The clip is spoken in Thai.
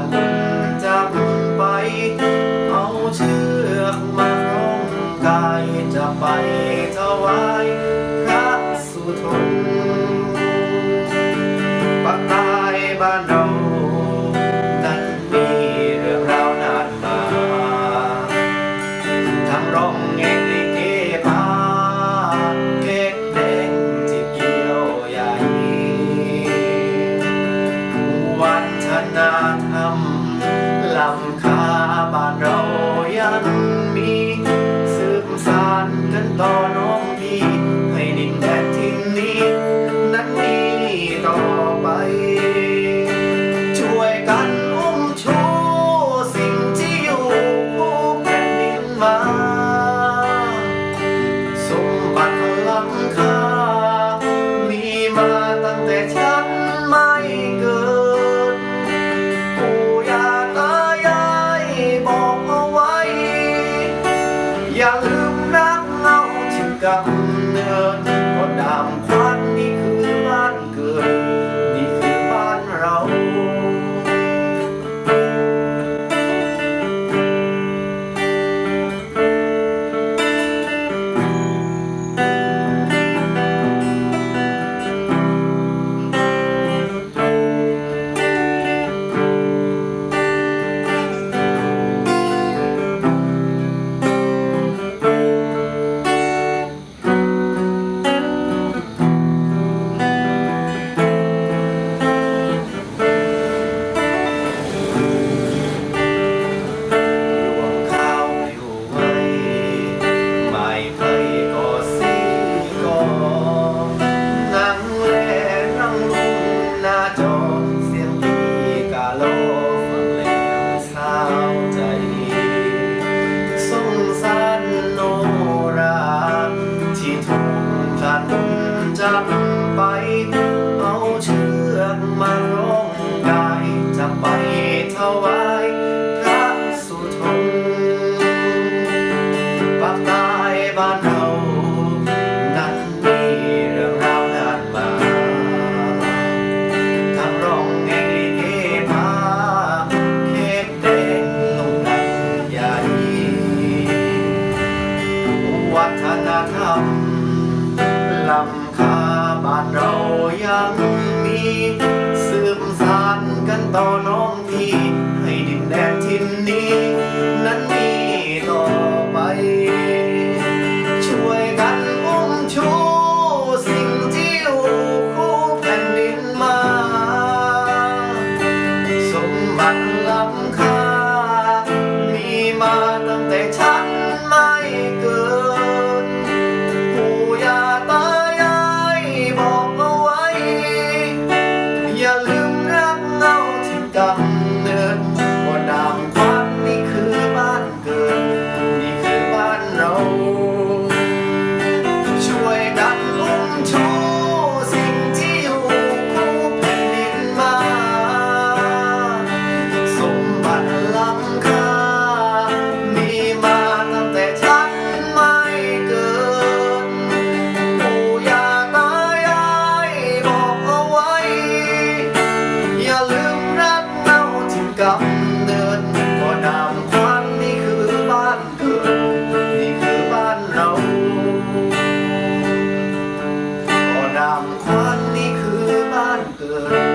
ดลุนจัไป เอาเชือกมาคล้องกายจะไปถวายพระสุทนปักใต้บ้านเรานั้นมีเรื่องราวนานมาทั้งร้องเอง งานทำลำคาบานรา จับไปเอาเชือกมาร้องกายจะไปถวายพระสุทนปักตายบ้าน ยังมีสืบสานกันต่อ good.